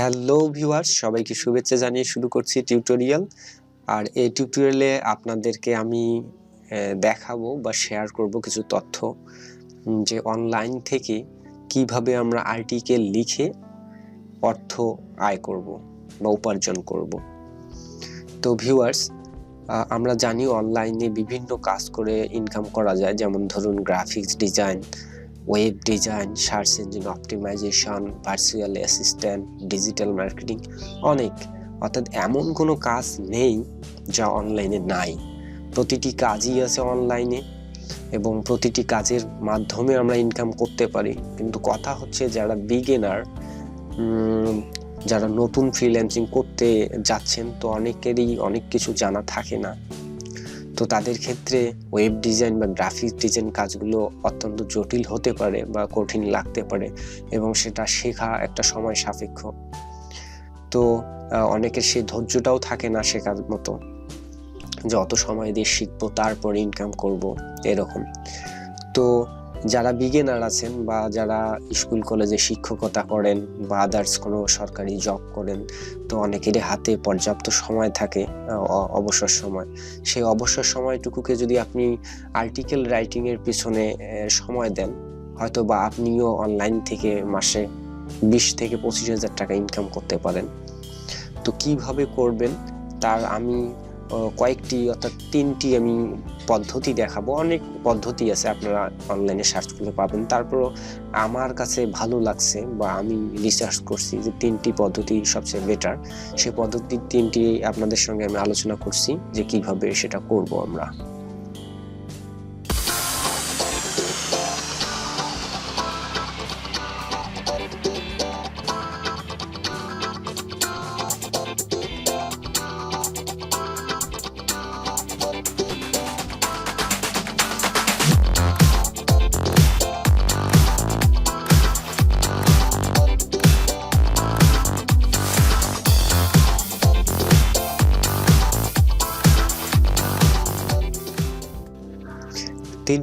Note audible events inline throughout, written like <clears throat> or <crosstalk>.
Hello viewers সবাইকে শুভেচ্ছা জানিয়ে শুরু করছি টিউটোরিয়াল আর এই টিউটোরিয়ালে আপনাদেরকে আমি দেখাবো বা শেয়ার করব কিছু তথ্য যে অনলাইন থেকে কীভাবে আমরা আর্টিকেল লিখে অর্থ আয় করব বা উপার্জন করব। তো ভিউয়ার্স আমরা জানি অনলাইনে বিভিন্ন কাজ করে ইনকাম করা যায়। যেমন ধরুন graphics design web design search engine optimisation virtual assistant digital marketing অনেক। অর্থাৎ এমন কোনো কাজ নেই যা অনলাইনে নাই। প্রতিটি কাজই আছে অনলাইনে এবং প্রতিটি কাজের মাধ্যমে আমরা ইনকাম করতে পারি। কিন্তু কথা হচ্ছে যারা বিগিনার যারা নতুন ফ্রিল্যান্সিং করতে যাচ্ছেন, তো অনেকেরই অনেক কিছু জানা থাকে না। তো তাদের ক্ষেত্রে ওয়েব ডিজাইন বা গ্রাফিক্স ডিজাইন কাজগুলো অত্যন্ত জটিল হতে পারে বা কঠিন লাগতে পারে এবং সেটা শেখা একটা সময় সাপেক্ষ। তো অনেকের সেই ধৈর্যটাও থাকে না শেখার মতো যে অত সময় দিয়ে শিখব, তারপর ইনকাম করব, এরকম। তো যারা বিগিনার আছেন বা যারা স্কুল কলেজে শিক্ষকতা করেন বা আদার্স কোনো সরকারি জব করেন, তো অনেকেরই হাতে পর্যাপ্ত সময় থাকে অবসর সময়। সেই অবসর সময়টুকুকে যদি আপনি আর্টিকেল রাইটিংয়ের পিছনে সময় দেন হয়তো বা আপনিও অনলাইন থেকে মাসে বিশ থেকে পঁচিশ হাজার টাকা ইনকাম করতে পারেন। তো কীভাবে করবেন, তার আমি কয়েকটি অর্থাৎ তিনটি আমি পদ্ধতি দেখাবো। অনেক পদ্ধতি আছে আপনারা অনলাইনে সার্চ করলে পাবেন। তারপর আমার কাছে ভালো লাগছে বা আমি রিসার্চ করছি যে তিনটি পদ্ধতি সবচেয়ে বেটার সে পদ্ধতি তিনটি আপনাদের সঙ্গে আমি আলোচনা করছি যে কীভাবে সেটা করব আমরা।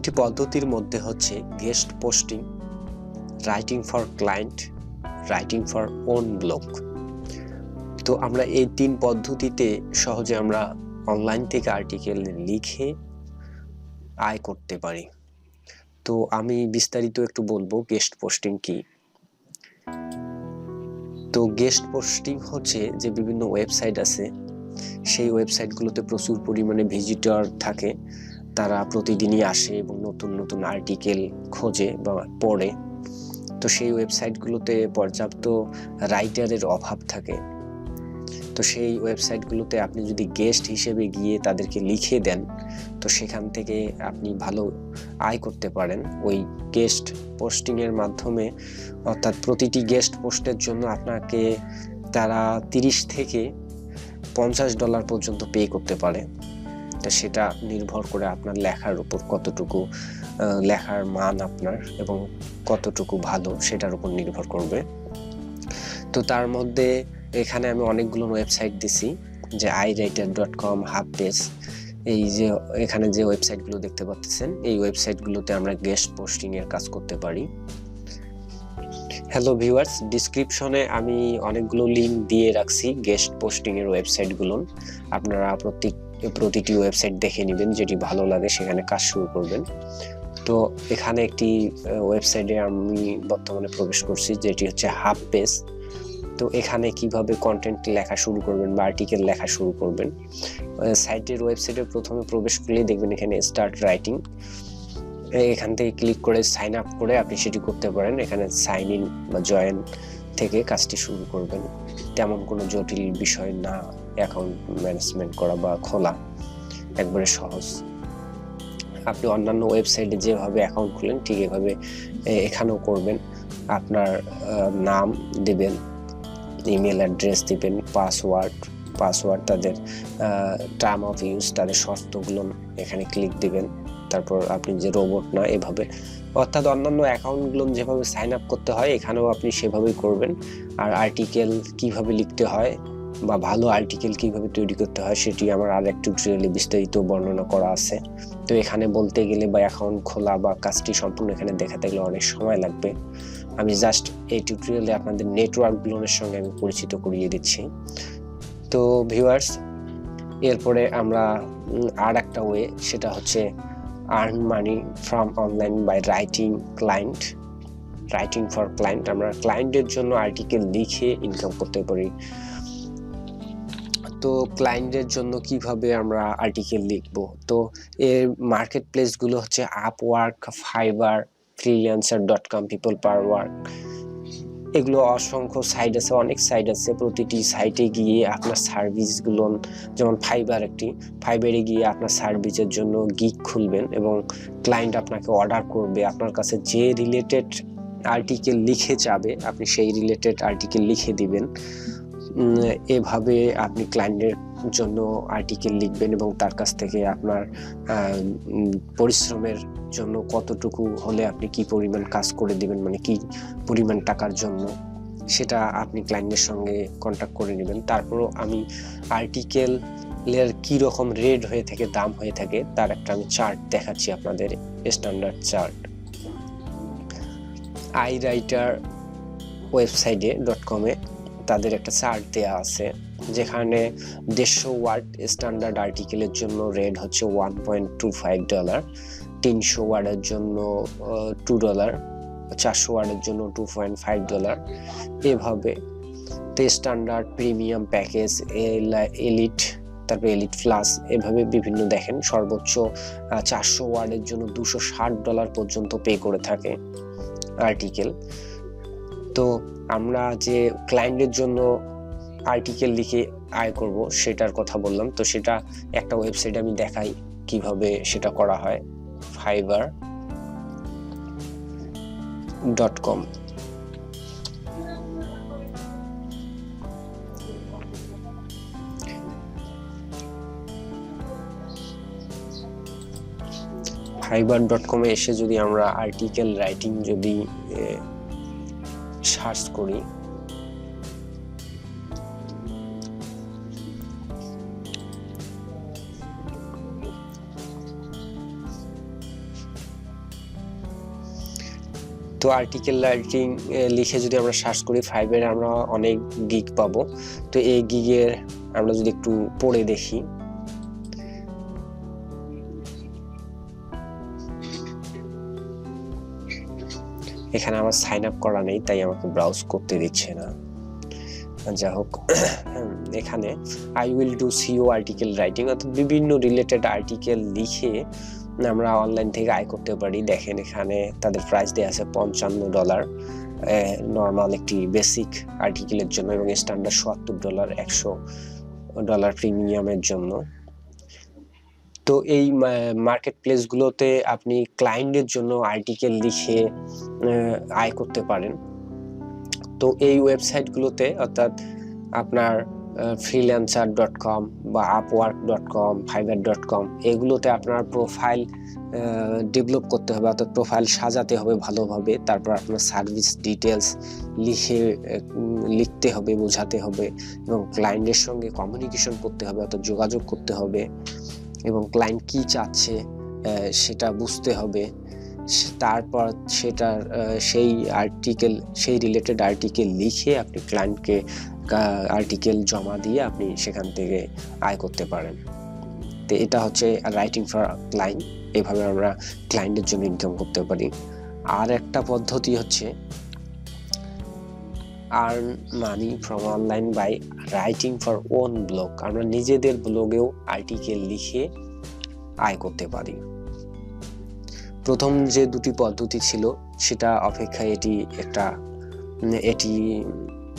তিনটি পদ্ধতির মধ্যে হচ্ছে guest posting, writing for client, writing for own blog. তো আমরা এই তিন পদ্ধতিতে সহজে আমরা অনলাইন থেকে আর্টিকেল লিখে আয় করতে পারি। তো আমি বিস্তারিত একটু বলব গেস্ট পোস্টিং কি। তো গেস্ট পোস্টিং হচ্ছে যে বিভিন্ন ওয়েবসাইট আছে, সেই ওয়েবসাইটগুলোতে প্রচুর পরিমাণে ভিজিটর থাকে। তারা প্রতিদিনই আসে এবং নতুন নতুন আর্টিকেল খোঁজে বা পড়ে। তো সেই ওয়েবসাইটগুলোতে পর্যাপ্ত রাইটারের অভাব থাকে। তো সেই ওয়েবসাইটগুলোতে আপনি যদি গেস্ট হিসেবে গিয়ে তাদেরকে লিখে দেন, তো সেখান থেকে আপনি ভালো আয় করতে পারেন। ওই গেস্ট পোস্টিংয়ের মাধ্যমে, অর্থাৎ প্রতিটি গেস্ট পোস্টের জন্য আপনাকে তারা তিরিশ থেকে পঞ্চাশ ডলার পর্যন্ত পে করতে পারে। তা সেটা নির্ভর করে আপনার লেখার উপর কতটুকু লেখার মান আপনার এবং কতটুকু ভালো সেটার উপর নির্ভর করবে। তো তার মধ্যে এখানে আমি অনেকগুলো ওয়েবসাইট দিছি, যে I writer dot com half page এই যে এখানে যে ওয়েবসাইটগুলো দেখতে পাচ্ছেন, এই ওয়েবসাইটগুলোতে আমরা গেস্ট পোস্টিং এর কাজ করতে পারি। হ্যালো ভিউয়ার্স ডিসক্রিপশনে আমি অনেকগুলো লিংক দিয়ে রাখছি গেস্ট পোস্টিং এর ওয়েবসাইটগুলো আপনারা প্রত্যেক প্রতিটি ওয়েবসাইট দেখে নেবেন, যেটি ভালো লাগে, সেখানে কাজ শুরু করবেন। তো এখানে একটি ওয়েবসাইটে আমি বর্তমানে প্রবেশ করছি, যেটি হচ্ছে হাফ পেজ তো এখানে কীভাবে কন্টেন্ট লেখা শুরু করবেন বা আর্টিকেল লেখা শুরু করবেন সাইটের ওয়েবসাইটে প্রথমে প্রবেশ করলেই দেখবেন এখানে স্টার্ট রাইটিং এখান থেকে ক্লিক করে সাইন আপ করে আপনি সেটি করতে পারেন। এখানে সাইন ইন বা জয়েন থেকে কাজটি শুরু করবেন। তেমন কোনো জটিল বিষয় না। অ্যাকাউন্ট ম্যানেজমেন্ট করা বা খোলা একবারে সহজ। আপনি অন্যান্য ওয়েবসাইটে যেভাবে অ্যাকাউন্ট খুলেন ঠিক এভাবে এখানেও করবেন। আপনার নাম দেবেন ইমেল অ্যাড্রেস দেবেন পাসওয়ার্ড পাসওয়ার্ড তাদের টার্ম অফ ইউজ তাদের শর্তগুলো এখানে ক্লিক দিবেন। তারপর আপনি যে রোবট না, এভাবে। অর্থাৎ অন্যান্য অ্যাকাউন্টগুলো যেভাবে সাইন আপ করতে হয়, এখানেও আপনি সেভাবেই করবেন। আর আর্টিকেল কীভাবে লিখতে হয় বা ভালো আর্টিকেল কীভাবে তৈরি করতে হয় সেটি আমার আর একটু টিউটোরিয়ালে বিস্তারিত বর্ণনা করা আছে। তো এখানে বলতে গেলে বা অ্যাকাউন্ট খোলা বা কাজটি সম্পূর্ণ এখানে দেখাতে গেলে অনেক সময় লাগবে। আমি জাস্ট এই টিউটোরিয়ালে আপনাদের নেটওয়ার্কগুলোর সঙ্গে আমি পরিচিত করিয়ে দিচ্ছি। তো ভিউয়ার্স এরপরে আমরা আর একটা ওয়ে সেটা হচ্ছে earn money from online by writing client writing for client আমরা ক্লায়েন্টের জন্য আর্টিকেল লিখে ইনকাম করতে পারি। তো ক্লায়েন্টের জন্য কীভাবে আমরা আর্টিকেল লিখব? তো এর মার্কেট প্লেসগুলো হচ্ছে Upwork Fiverr freelancer dot com people per work এগুলো অসংখ্য সাইট আছে, অনেক সাইট আছে। প্রতিটি সাইটে গিয়ে আপনার সার্ভিসগুলো যেমন ফাইবার একটি ফাইবারে গিয়ে আপনার সার্ভিসের জন্য গিক খুলবেন এবং ক্লায়েন্ট আপনাকে অর্ডার করবে। আপনার কাছে যে রিলেটেড আর্টিকেল লিখে যাবে, আপনি সেই রিলেটেড আর্টিকেল লিখে দিবেন। এভাবে আপনি ক্লায়েন্টের জন্য আর্টিকেল লিখবেন এবং তার কাছ থেকে আপনার পরিশ্রমের জন্য কতটুকু হলে আপনি কি পরিমাণ কাজ করে দেবেন মানে কি পরিমাণ টাকার জন্য, সেটা আপনি ক্লায়েন্টের সঙ্গে কন্ট্যাক্ট করে নেবেন। তারপরও আমি আর্টিকেল এর কী রকম রেট হয়ে থাকে, দাম হয়ে থাকে, তার একটা আমি চার্ট দেখাচ্ছি আপনাদের স্ট্যান্ডার্ড চার্ট আই রাইটার ওয়েবসাইটে ডট কমে তাদের একটা চার্ট দেওয়া আছে, যেখানে দেড়শো ওয়ার্ড স্ট্যান্ডার্ড আর্টিকেলের জন্য রেট হচ্ছে one point two five dollar তিনশো ওয়ার্ডের জন্য টু ডলার চারশো ওয়ার্ডের জন্য টু পয়েন্ট ফাইভ ডলার এভাবে তো স্ট্যান্ডার্ড প্রিমিয়াম প্যাকেজ এলিট তারপরে এলিট প্লাস এভাবে বিভিন্ন দেখেন, সর্বোচ্চ চারশো ওয়ার্ডের জন্য দুশো ষাট ডলার পর্যন্ত পে করে থাকে আর্টিকেল তো আমরা যে ক্লায়েন্টের জন্য আর্টিকেল লিখে আয় করব, সেটার কথা বললাম। তো সেটা একটা ওয়েবসাইট আমি দেখাই কীভাবে সেটা করা হয়। Fiverr dot com Fiverr dot কমে এসে যদি আমরা আর্টিকেল রাইটিং যদি সার্চ করি। তো আর্টিকেল রাইটিং লিখে যদি আমরা সার্চ করি ফাইভের আমরা অনেক গিগ পাবো। তো এই গিগের আমরা যদি একটু পড়ে দেখি। এখানে আমার সাইন আপ করা নেই, তাই আমাকে ব্রাউজ করতে দিচ্ছে না। যা হোক, <clears throat> এখানে I will do SEO article writing অর্থাৎ বিভিন্ন রিলেটেড আর্টিকেল লিখে আমরা অনলাইন থেকে আয় করতে পারি। দেখেন এখানে তাদের প্রাইস দেওয়া আছে পঞ্চান্ন ডলার নর্মাল একটি বেসিক আর্টিকেলের জন্য এবং স্ট্যান্ডার্ড সত্তর ডলার একশো ডলার প্রিমিয়ামের জন্য। তো এই মার্কেট প্লেসগুলোতে আপনি ক্লায়েন্টের জন্য আর্টিকেল লিখে আয় করতে পারেন। তো এই ওয়েবসাইটগুলোতে অর্থাৎ আপনার ফ্রিল্যান্সার ডট কম বা Upwork dot com Fiverr dot com এগুলোতে আপনার প্রোফাইল ডেভেলপ করতে হবে। অর্থাৎ প্রোফাইল সাজাতে হবে ভালোভাবে। তারপর আপনার সার্ভিস ডিটেলস লিখে লিখতে হবে, বোঝাতে হবে এবং ক্লায়েন্টের সঙ্গে কমিউনিকেশন করতে হবে, অর্থাৎ যোগাযোগ করতে হবে। এবং ক্লায়েন্ট কি চাচ্ছে সেটা বুঝতে হবে। তারপর সেটার সেই আর্টিকেল সেই রিলেটেড আর্টিকেল লিখে আপনি ক্লায়েন্টকে আর্টিকেল জমা দিয়ে আপনি সেখান থেকে আয় করতে পারেন। তো এটা হচ্ছে রাইটিং ফর ক্লায়েন্ট এভাবে আমরা ক্লায়েন্টের জন্য ইনকাম করতে পারি। আর একটা পদ্ধতি হচ্ছে earn money from online by writing for own blog আমরা নিজেদের ব্লগেও আর্টিকেল লিখে আয় করতে পারি। প্রথম যে দুটি পদ্ধতি ছিল, সেটা অপেক্ষায় এটি একটা, এটি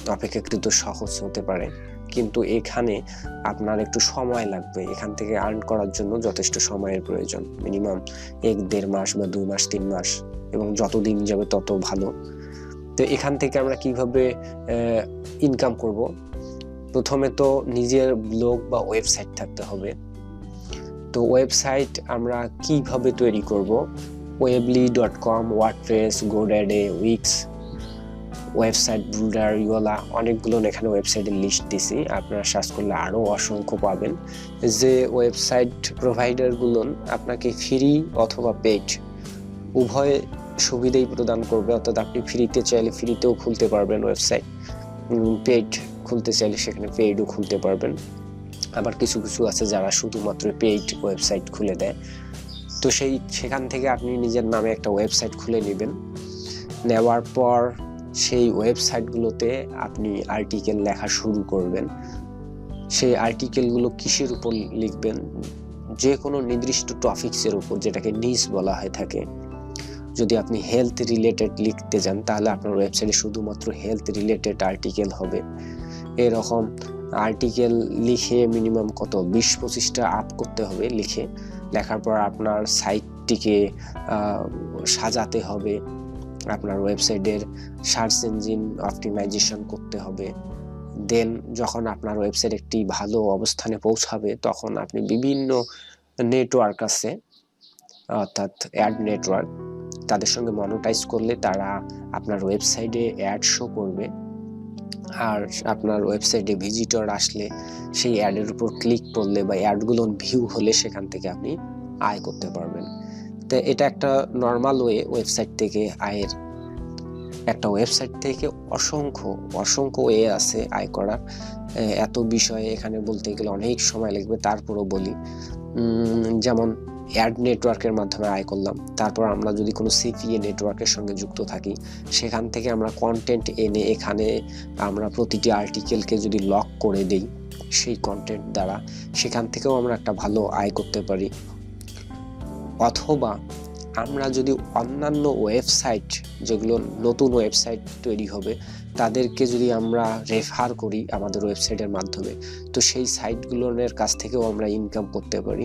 অপেক্ষাকৃত সহজ হতে পারে। কিন্তু এখানে আপনার একটু সময় লাগবে। এখান থেকে আর্ন করার জন্য যথেষ্ট সময়ের প্রয়োজন। মিনিমাম এক দেড় মাস বা দুই মাস, তিন মাস। এবং যত দিন যাবে তত ভালো। তো এখান থেকে আমরা কীভাবে ইনকাম করব? প্রথমে তো নিজের ব্লগ বা ওয়েবসাইট থাকতে হবে। তো ওয়েবসাইট আমরা কীভাবে তৈরি করব? Weebly dot com WordPress গোড্যাডে Wix website builder yellow অনেকগুলো এখানে ওয়েবসাইটের লিস্ট দিছি। আপনারা সার্চ করলে আরও অসংখ্য পাবেন। যে ওয়েবসাইট প্রোভাইডারগুলো আপনাকে ফ্রি অথবা পেড উভয় সুবিধাই প্রদান করবে, অর্থাৎ আপনি ফ্রিতে চাইলে ফ্রিতেও খুলতে পারবেন ওয়েবসাইট পেইড খুলতে চাইলে সেখানে পেইডও খুলতে পারবেন। আবার কিছু কিছু আছে যারা শুধুমাত্র পেইড ওয়েবসাইট খুলে দেয়। তো সেই, সেখান থেকে আপনি নিজের নামে একটা ওয়েবসাইট খুলে নেবেন। নেওয়ার পর সেই ওয়েবসাইটগুলোতে আপনি আর্টিকেল লেখা শুরু করবেন। সেই আর্টিকেলগুলো কিসের উপর লিখবেন? যে কোনো নির্দিষ্ট টপিক্সের উপর, যেটাকে নিজ বলা হয়ে থাকে। যদি আপনি হেলথ রিলেটেড লিখতে যান, তাহলে আপনার ওয়েবসাইটে শুধুমাত্র হেলথ রিলেটেড আর্টিকেল হবে। এরকম আর্টিকেল লিখে মিনিমাম কত? বিশ পঁচিশটা আপ করতে হবে লিখে। লেখার পর আপনার সাইটটিকে সাজাতে হবে। আপনার ওয়েবসাইটের সার্চ ইঞ্জিন অপটিমাইজেশন করতে হবে। দেন যখন আপনার ওয়েবসাইট একটি ভালো অবস্থানে পৌঁছাবে, তখন আপনি বিভিন্ন নেটওয়ার্ক আছে, অর্থাৎ অ্যাড নেটওয়ার্ক তাদের সঙ্গে মনোটাইজ করলে তারা আপনার ওয়েবসাইটে অ্যাড শো করবে। আর আপনার ওয়েবসাইটে ভিজিটর আসলে সেই অ্যাডের উপর ক্লিক করলে বা অ্যাডগুলো ভিউ হলে সেখান থেকে আপনি আয় করতে পারবেন। তো এটা একটা নর্মাল ওয়ে ওয়েবসাইট থেকে আয়ের। একটা ওয়েবসাইট থেকে অসংখ্য অসংখ্য ওয়ে আছে আয় করার। এত বিষয়ে এখানে বলতে গেলে অনেক সময় লাগবে, তারপরও বলি। যেমন অ্যাড নেটওয়ার্কের মাধ্যমে আয় করলাম। তারপর আমরা যদি কোনো সিপিএ নেটওয়ার্কের সঙ্গে যুক্ত থাকি, সেখান থেকে আমরা কন্টেন্ট এনে এখানে আমরা প্রতিটি আর্টিকেলকে যদি লক করে দেই, সেই কন্টেন্ট দ্বারা, সেখান থেকেও আমরা একটা ভালো আয় করতে পারি। অথবা আমরা যদি অন্যান্য ওয়েবসাইট যেগুলো নতুন ওয়েবসাইট তৈরি হবে তাদেরকে যদি আমরা রেফার করি আমাদের ওয়েবসাইটের মাধ্যমে, তো সেই সাইটগুলোর কাছ থেকেও আমরা ইনকাম করতে পারি।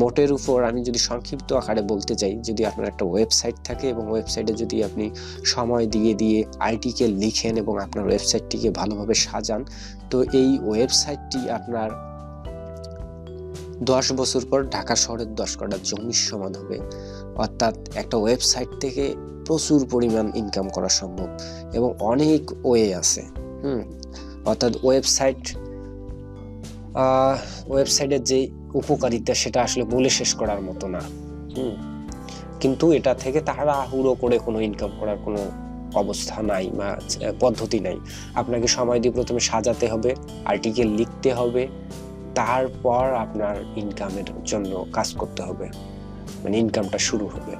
মোটের উপর আমি যদি সংক্ষিপ্ত আকারে বলতে চাই, যদি আপনার একটা ওয়েবসাইট থাকে এবং ওয়েবসাইটে যদি আপনি সময় দিয়ে দিয়ে আর্টিকেল লিখেন এবং আপনার ওয়েবসাইটটিকে ভালোভাবে সাজান, তো এই ওয়েবসাইটটি আপনার দশ বছর পর ঢাকা শহরের দশ কটা জমির সমান হবে। অর্থাৎ একটা ওয়েবসাইট থেকে প্রচুর পরিমাণ ইনকাম করা সম্ভব এবং অনেক ওয়ে আছে। হুম, অর্থাৎ ওয়েবসাইট ওয়েবসাইটের যে উপকারিতা সেটা আসলে বলে শেষ করার মতো না। হুম, কিন্তু এটা থেকে তারা হুড়ো করে কোনো ইনকাম করার কোনো অবস্থা নাই বা পদ্ধতি নাই। আপনাকে সময় দিয়ে প্রথমে সাজাতে হবে আর্টিকেল লিখতে হবে, তারপর আপনার ইনকামের জন্য কাজ করতে হবে। মানে ইনকামটা শুরু হবে।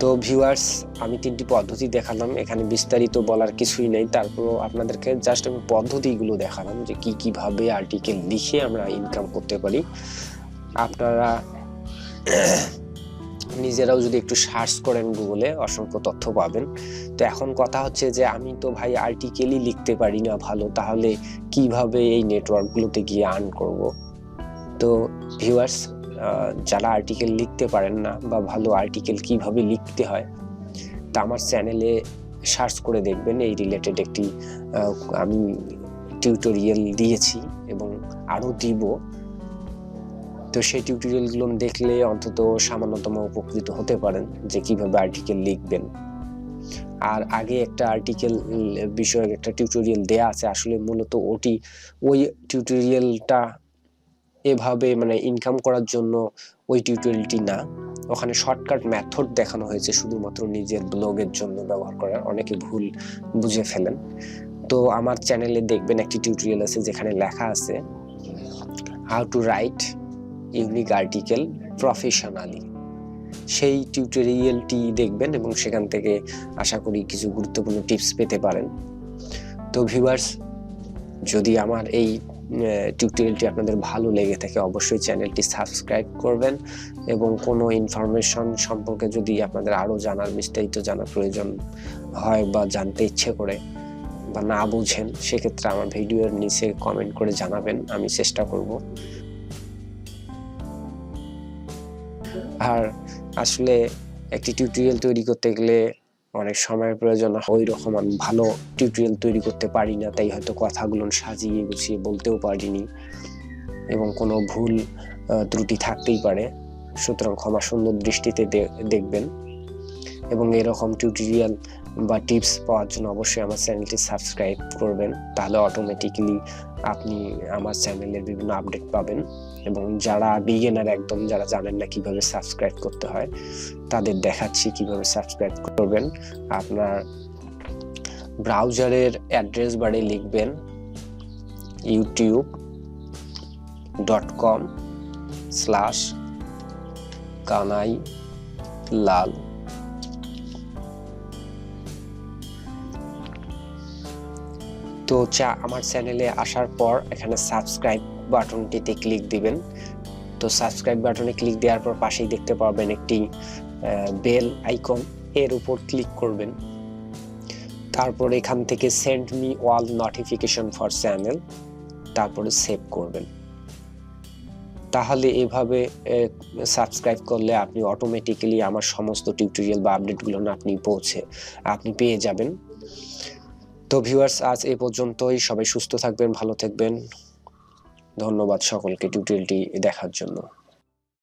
তো ভিউয়ার্স আমি তিনটি পদ্ধতি দেখালাম। এখানে বিস্তারিত বলার কিছুই নেই। তারপরও আপনাদেরকে জাস্ট আমি পদ্ধতিগুলো দেখালাম যে কি কীভাবে আর্টিকেল লিখে আমরা ইনকাম করতে পারি। আপনারা নিজেরাও যদি একটু সার্চ করেন গুগলে অসংখ্য তথ্য পাবেন। তো এখন কথা হচ্ছে যে আমি তো ভাই আর্টিকেলই লিখতে পারি না ভালো, তাহলে কীভাবে এই নেটওয়ার্কগুলোতে গিয়ে আর্ন করব? তো ভিউয়ার্স যারা আর্টিকেল লিখতে পারেন না বা ভালো আর্টিকেল কীভাবে লিখতে হয়, তা আমার চ্যানেলে সার্চ করে দেখবেন। এই রিলেটেড একটি আমি টিউটোরিয়াল দিয়েছি এবং আরও দিব। তো সেই টিউটোরিয়ালগুলো দেখলে অন্তত সামান্যতম উপকৃত হতে পারেন যে কীভাবে আর্টিকেল লিখবেন। আর আগে একটা আর্টিকেল বিষয়ক একটা টিউটোরিয়াল দেয়া আছে, আসলে মূলত ওটি, ওই টিউটোরিয়ালটা এভাবে মানে ইনকাম করার জন্য ওই টিউটোরিয়ালটি না। ওখানে শর্টকাট মেথড দেখানো হয়েছে শুধুমাত্র নিজের ব্লগের জন্য ব্যবহার করার। অনেকে ভুল বুঝে ফেলেন। তো আমার চ্যানেলে দেখবেন একটি টিউটোরিয়াল আছে যেখানে লেখা আছে how to write unique article professionally সেই টিউটোরিয়ালটি দেখবেন এবং সেখান থেকে আশা করি কিছু গুরুত্বপূর্ণ টিপস পেতে পারেন। তো ভিউয়ার্স যদি আমার এই টিউটোরিয়ালটি আপনাদের ভালো লেগে থাকে, অবশ্যই চ্যানেলটি সাবস্ক্রাইব করবেন এবং কোনো ইনফরমেশন সম্পর্কে যদি আপনাদের আরও জানার, বিস্তারিত জানার প্রয়োজন হয় বা জানতে ইচ্ছে করে বা না বুঝেন, সেক্ষেত্রে আমার ভিডিওর নিচে কমেন্ট করে জানাবেন, আমি চেষ্টা করব। আর আসলে একটি টিউটোরিয়াল তৈরি করতে গেলে অনেক সময়ের প্রয়োজন ওই রকম আমি ভালো টিউটোরিয়াল তৈরি করতে পারি না, তাই হয়তো কথাগুলো সাজিয়ে গুছিয়ে বলতেও পারিনি এবং কোনো ভুল ত্রুটি থাকতেই পারে। সুতরাং ক্ষমা সুন্দর দৃষ্টিতে দেখবেন এবং এরকম টিউটোরিয়াল বা টিপস পাওয়ার জন্য অবশ্যই আমার চ্যানেলটি সাবস্ক্রাইব করবেন, তাহলে অটোমেটিক্যালি আপনি আমার চ্যানেলের বিভিন্ন আপডেট পাবেন। এবং যারা বিগিনার একদম, যারা জানেন না কীভাবে সাবস্ক্রাইব করতে হয়, তাদের দেখাচ্ছি কীভাবে সাবস্ক্রাইব করবেন। আপনার ব্রাউজারের অ্যাড্রেস বারে লিখবেন YouTube dot com slash Kanai Lal তো চা, আমার চ্যানেলে আসার পর এখানে সাবস্ক্রাইব বাটনটিতে ক্লিক দিবেন। তো সাবস্ক্রাইব বাটনে ক্লিক দেওয়ার পর পাশেই দেখতে পাবেন একটি বেল আইকন এর উপর ক্লিক করবেন। তারপর এখান থেকে send me all notification for channel তারপরে সেভ করবেন। তাহলে এভাবে সাবস্ক্রাইব করলে আপনি অটোমেটিক্যালি আমার সমস্ত টিউটোরিয়াল বা আপডেটগুলো না আপনি পৌঁছে, আপনি পেয়ে যাবেন। তো ভিউয়ার্স আজ এ পর্যন্তই। সবাই সুস্থ থাকবেন, ভালো থাকবেন। ধন্যবাদ সকলকে টিউটোরিয়ালটি দেখার জন্য।